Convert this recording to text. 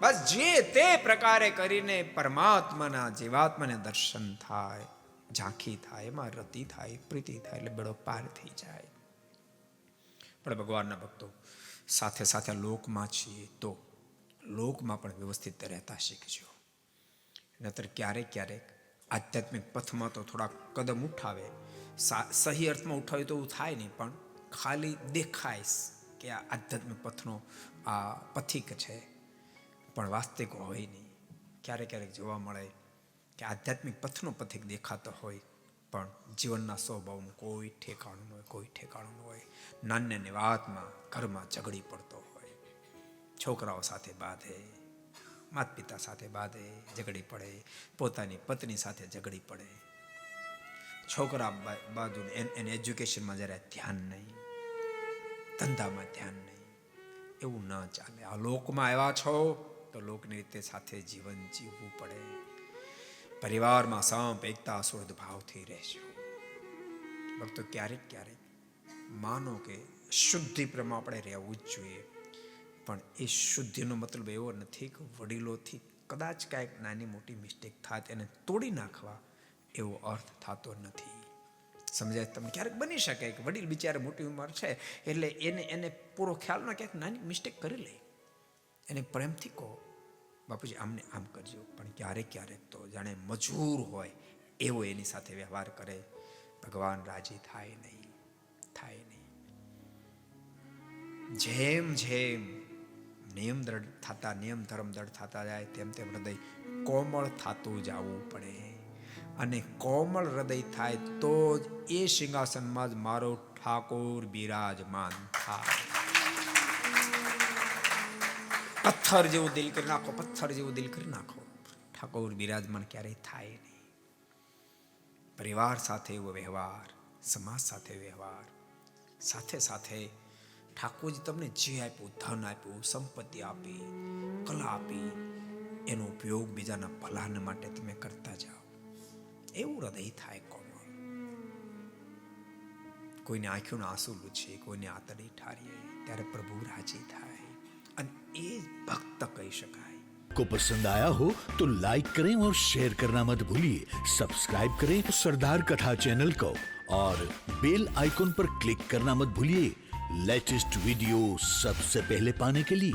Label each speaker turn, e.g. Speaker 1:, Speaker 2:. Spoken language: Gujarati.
Speaker 1: બસ જે તે પ્રકારે કરીને પરમાત્માના જીવાત્માને દર્શન થાય, ઝાંખી થાય, એમાં રતિ થાય, પ્રીતિ થાય, એટલે બેડો પાર થઈ જાય. પણ ભગવાનના ભક્તો, સાથે સાથે લોકમાં છીએ તો લોકમાં પણ વ્યવસ્થિત રહેતા શીખજો. નતર ક્યારેક ક્યારેક આધ્યાત્મિક પથમાં તો થોડા કદમ ઉઠાવે સહી અર્થમાં ઉઠાવે તો એવું થાય નહીં, પણ ખાલી દેખાય કે આ આધ્યાત્મિક પથનો આ પથિક છે. પણ વાસ્તવિક હોય નહીં. ક્યારેક ક્યારેક જોવા મળે કે આધ્યાત્મિક પથનો પથિક દેખાતો હોય, પણ જીવનના સ્વભાવનું કોઈ ઠેકાણું હોય, કોઈ ઠેકાણું હોય. નાની નાની વાતમાં ઘરમાં ઝઘડી પડતો હોય. છોકરાઓ સાથે બાંધે માતા પિતા સાથે બાંધે, ઝઘડી પડે, પોતાની પત્ની સાથે ઝઘડી પડે. છોકરા બાજુ એને એજ્યુકેશનમાં જ્યારે ધ્યાન નહીં. ધંધામાં ધ્યાન નહીં. એવું ન ચાલે. આ લોકમાં આવ્યા છો, તો લોકની રીતે સાથે જીવન જીવવું પડે. પરિવારમાં સંપ, એકતા સુહૃદ ભાવથી રહેજો. ભક્તો, ક્યારેક ક્યારેક માનો કે શુદ્ધિ પ્રમાણે આપણે રહેવું જ જોઈએ. પણ એ શુદ્ધિનો મતલબ એવો નથી કે વડીલોથી કદાચ કાંઈક નાની મોટી મિસ્ટેક થાય એને તોડી નાખવા એવો અર્થ થતો નથી. સમજાય તમને ક્યારેક બની શકે કે વડીલ બિચારે મોટી ઉંમર છે, એટલે એને એને પૂરો ખ્યાલમાં ક્યાંક નાની મિસ્ટેક કરી લે. એને પ્રેમથી કહો, બાપુજી, આમને આમ કરજો, પણ ક્યારેક ક્યારેક તો જાણે મજૂર હોય, એવો એની સાથે વ્યવહાર કરે. ભગવાન રાજી થાય નહીં થાય નહીં. જેમ જેમ નિયમ દ્રઢ થતા, નિયમ ધર્મ દ્રઢ થતા જાય, તેમ તેમ હૃદય કોમળ થતું જવું પડે. અને કોમળ હૃદય થાય તો જ એ સિંહાસનમાં જ મારો ઠાકોર બિરાજમાન થાય. પથ્થર જેવું દિલ કરી નાખો, પથ્થર જેવું દિલ કરી નાખો. ઠાકોર બિરાજમાન ક્યારેય થાય નહીં. પરિવાર સાથે એવો વ્યવહાર, સમાજ સાથે વ્યવહાર. સાથે સાથે ઠાકોરજી તમને જે આપ્યું, ધન આપ્યું, સંપત્તિ આપી, કલા આપી, એનો ઉપયોગ બીજાના ભલાને માટે તમે કરતા જાઓ. એવું હૃદય થાય કોમળ કોઈને આંખોના આંસુ લૂછે કોઈને આતડી ઠારીએ ત્યારે પ્રભુ રાજી થાય અને એ જ ભક્ત કહી શકાય
Speaker 2: को पसंद आया हो तो लाइक करें और शेयर करना मत भूलिए सब्सक्राइब करें सरदार कथा चैनल को और बेल आइकॉन पर क्लिक करना मत भूलिए लेटेस्ट वीडियो सबसे पहले पाने के लिए